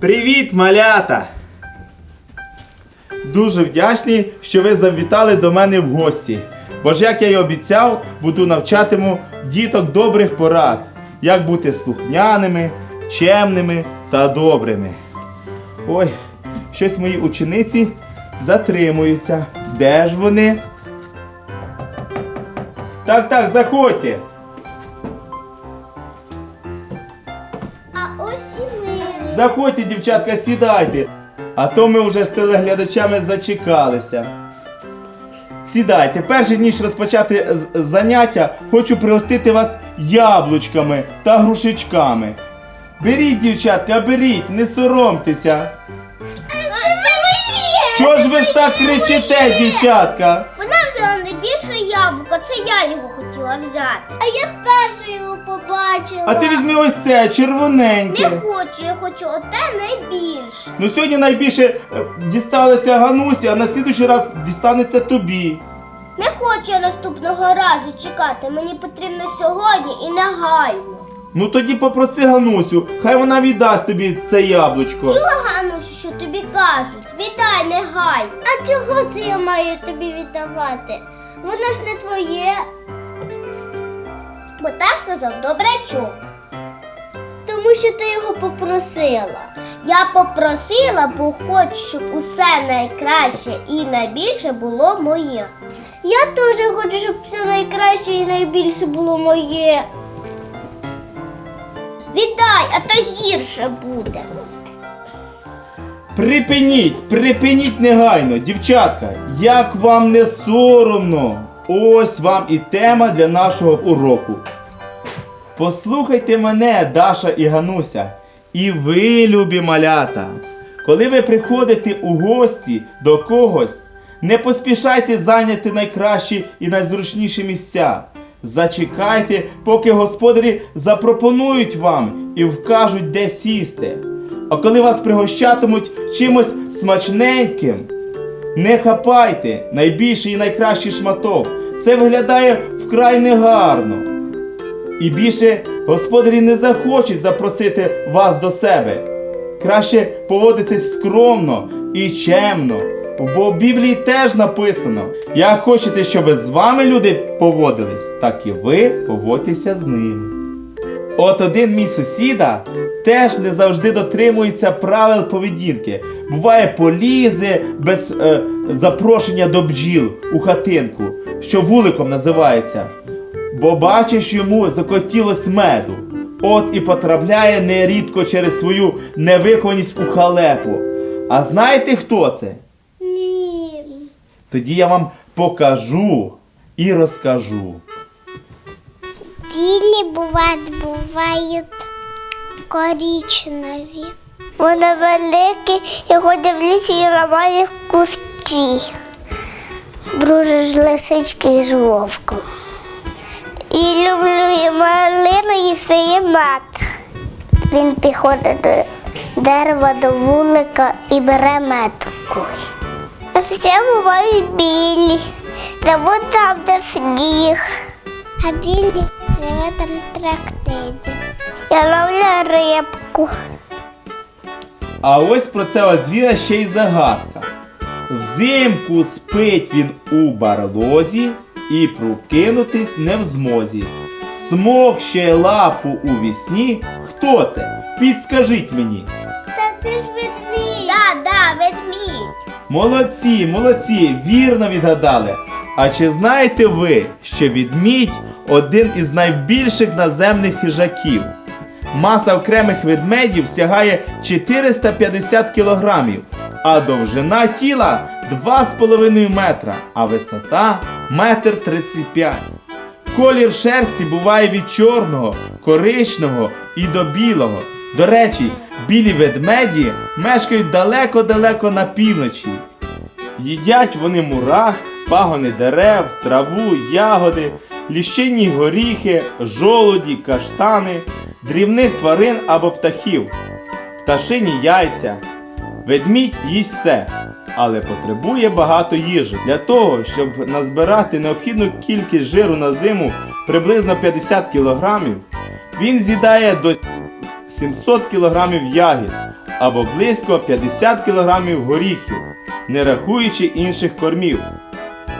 Привіт, малята! Дуже вдячний, що ви завітали до мене в гості. Бо ж, як я й обіцяв, буду навчатиму діток добрих порад, як бути слухняними, чемними та добрими. Ой, щось мої учениці затримуються. Де ж вони? Так, так, заходьте. Заходьте, дівчатка, сідайте. А то ми вже з телеглядачами зачекалися. Сідайте, перш ніж розпочати заняття, хочу пригостити вас яблучками та грушечками. Беріть, дівчатка, беріть, не соромтеся. Чого ж ви ж так кричите, дівчатка? Яблуко, це я його хотіла взяти. А я перша його побачила. А ти візьми ось це, червоненьке. Не хочу, я хочу оте найбільше. Ну сьогодні найбільше е, дісталося Ганусі, а на слідуючий раз дістанеться тобі. Не хочу я наступного разу чекати. Мені потрібно сьогодні і негайно. Ну тоді попроси Ганусю, хай вона віддасть тобі це яблучко. Чула, Ганусю, що тобі кажуть? Віддай негайно. А чого це я маю тобі віддавати? Воно ж не твоє. Бо так сказав добрячок. Тому що ти його попросила. Я попросила, бо хочу, щоб усе найкраще і найбільше було моє. Я теж хочу, щоб все найкраще і найбільше було моє. Віддай, а то гірше буде. Припиніть, припиніть негайно, дівчатка, як вам не соромно. Ось вам і тема для нашого уроку. Послухайте мене, Даша і Гануся, і ви, любі малята. Коли ви приходите у гості до когось, не поспішайте зайняти найкращі і найзручніші місця. Зачекайте, поки господарі запропонують вам і вкажуть, де сісти. А коли вас пригощатимуть чимось смачненьким, не хапайте найбільший і найкращий шматок. Це виглядає вкрай негарно. І більше господарі не захочуть запросити вас до себе. Краще поводитись скромно і чемно. Бо в Біблії теж написано: як хочете, щоб з вами люди поводились, так і ви поводьтеся з ними. От один мій сусіда теж не завжди дотримується правил поведінки. Буває, полізе без е, запрошення до бджіл у хатинку, що вуликом називається. Бо бачиш, йому закотілось меду. От і потрапляє нерідко через свою невихованість у халепу. А знаєте хто це? Ні. Тоді я вам покажу і розкажу. Білі бувають, бувають коричневі. Вони великі і ходять в лісі і ламає кущі. Дружиш лисички з вовком. І люблю і малину, і сиє мат. Він підходить до дерева, до вулика і бере метку. А ще бувають білі. Живуть там, де сніг. А білі живе там в трактиді. Я ловлю рибку. А ось про цього звіра ще й загадка. Взимку спить він у барлозі і прокинутись не в змозі. Смокще лапу у вісні. Хто це? Підскажіть мені. Та це ж ведмідь. Да, да, ведмідь. Молодці, молодці, вірно відгадали. А чи знаєте ви, що відмідь один із найбільших наземних хижаків? Маса окремих ведмедів сягає 450 кілограмів, а довжина тіла 2,5 метра, а висота метр 35. Колір шерсті буває від чорного, коричневого і до білого. До речі, білі ведмеді мешкають далеко-далеко на півночі. Їдять вони мурах, пагони дерев, траву, ягоди, ліщинні горіхи, жолуді, каштани, дрібних тварин або птахів, пташині яйця. Ведмідь їсть все, але потребує багато їжі. Для того, щоб назбирати необхідну кількість жиру на зиму приблизно 50 кг, він з'їдає до 700 кг ягід або близько 50 кг горіхів, не рахуючи інших кормів.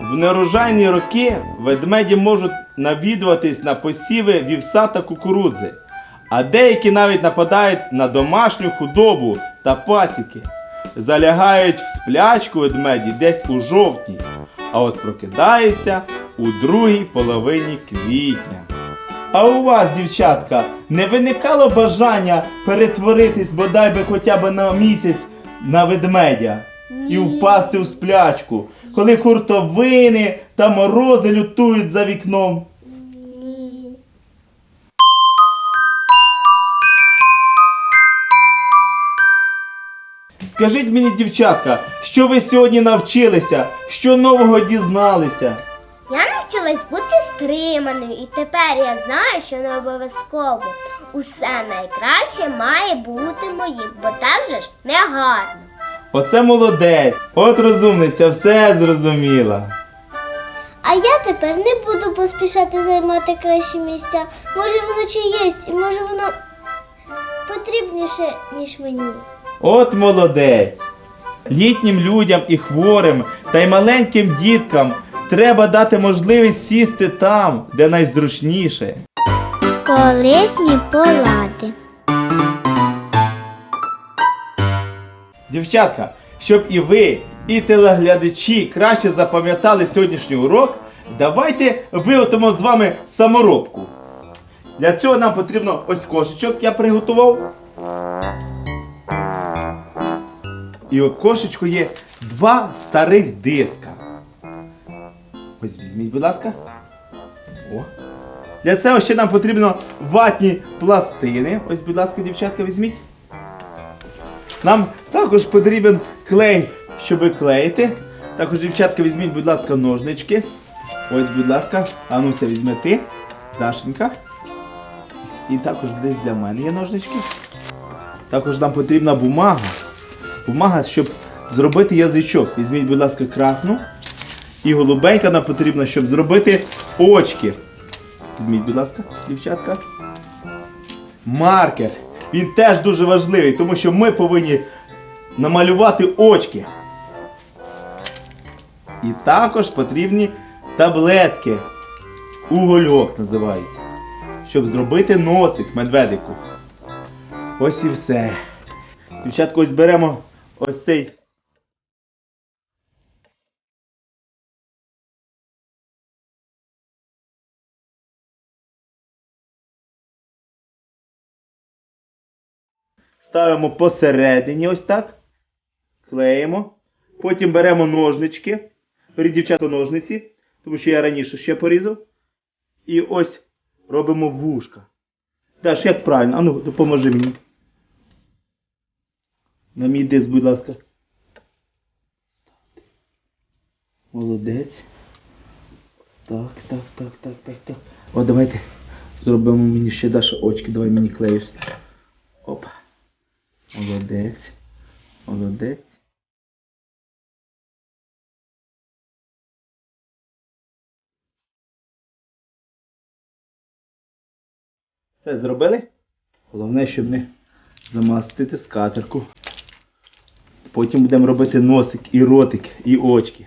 В нерожайні роки ведмеді можуть навідуватись на посіви вівса та кукурудзи, а деякі навіть нападають на домашню худобу та пасіки. Залягають в сплячку ведмеді десь у жовтні, а от прокидаються у другій половині квітня. А у вас, дівчатка, не виникало бажання перетворитись бодай би хоча б на місяць на ведмедя і впасти у сплячку, коли хуртовини та морози лютують за вікном? Скажіть мені, дівчатка, що ви сьогодні навчилися, що нового дізналися? Я навчилась бути стриманою, і тепер я знаю, що не обов'язково усе найкраще має бути моїм, бо так же ж не гарно. Оце молодець. От розумниця, все зрозуміла. А я тепер не буду поспішати займати кращі місця. Може воно чи є, і може воно потрібніше, ніж мені. От молодець. Літнім людям і хворим та й маленьким діткам треба дати можливість сісти там, де найзручніше. Корисні поради. Дівчатка, щоб і ви, і телеглядачі краще запам'ятали сьогоднішній урок, давайте виготовимо з вами саморобку. Для цього нам потрібно ось кошечок, я приготував. І в кошечку є два старих диска. Ось візьміть, будь ласка. О. Для цього ще нам потрібно ватні пластини. Ось, будь ласка, дівчатка, візьміть. Нам також потрібен клей, щоб клеїти. Також, дівчатка, візьміть, будь ласка, ножнички. Ось, будь ласка, Ануся, візьми ти, Дашенька. І також десь для мене є ножнички. Також нам потрібна бумага. Бумага, щоб зробити язичок. Візьміть, будь ласка, красну. І голубенька нам потрібна, щоб зробити очки. Візьміть, будь ласка, дівчатка. Маркер. Він теж дуже важливий, тому що ми повинні намалювати очки. І також потрібні таблетки. Угольок називається. Щоб зробити носик медведику. Ось і все. Дівчатко, ось беремо ось цей. Ставимо посередині ось так. Клеїмо. Потім беремо ножнички. Беріть дівчата ножниці, тому що я раніше ще порізав. І ось робимо вушка. Даш, як правильно? Ану, допоможи мені. На мій диск, будь ласка. Молодець. Так, так, так, так, так, так. О, давайте зробимо мені ще Даша очки. Давай мені клеюсь. Опа. Молодець. Молодець. Все зробили? Головне, щоб не замастити скатерку. Потім будемо робити носик, і ротик, і очки.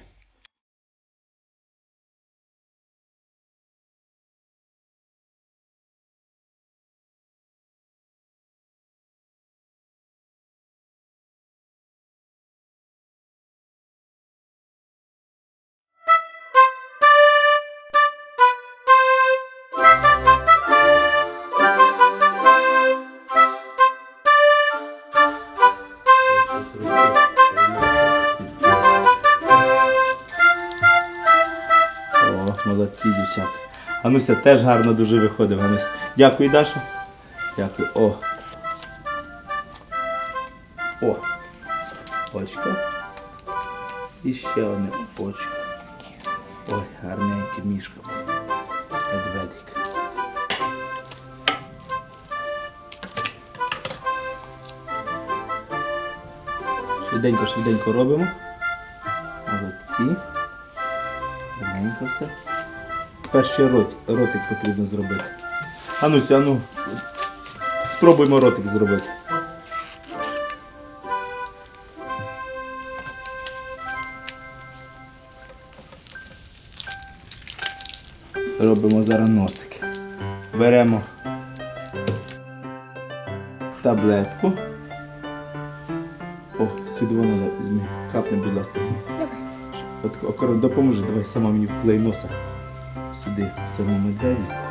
Молодці, дівчата. Гануся теж гарно дуже виходив. Гануся. Дякую, Даша. Дякую. О. О. Очко. І ще одне очко. Ой, гарненьке мішка. Медведик. Швиденько, швиденько робимо. Молодці. Гарненько все. Рот, ротик потрібно зробити. Ануся, ану, спробуємо ротик зробити. Робимо зараз носик. Беремо таблетку. О, сюди воно візьми. Капне, будь ласка. От, допоможи, давай сама мені вклей носа. Сюди, в цьому медведі.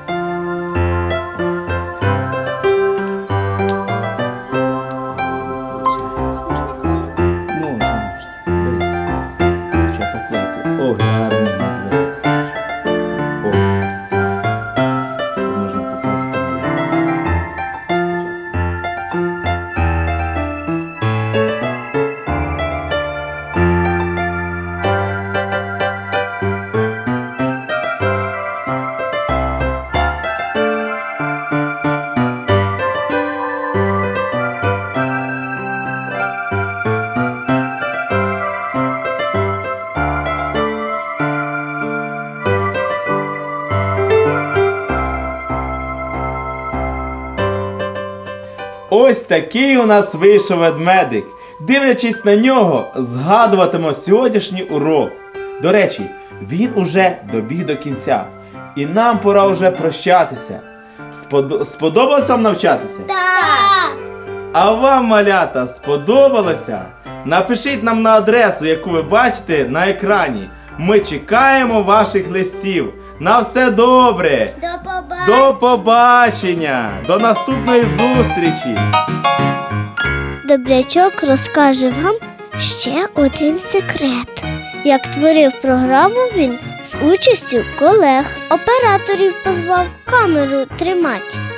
Ось такий у нас вийшов ведмедик. Дивлячись на нього, згадуватимо сьогоднішній урок. До речі, він уже добіг до кінця. І нам пора вже прощатися. Сподо- Сподобалось вам навчатися? Так. А вам, малята, сподобалося? Напишіть нам на адресу, яку ви бачите на екрані. Ми чекаємо ваших листів. На все добре! До побачення. До побачення! До наступної зустрічі! Добрячок розкаже вам ще один секрет. Як творив програму він з участю колег, операторів позвав камеру тримати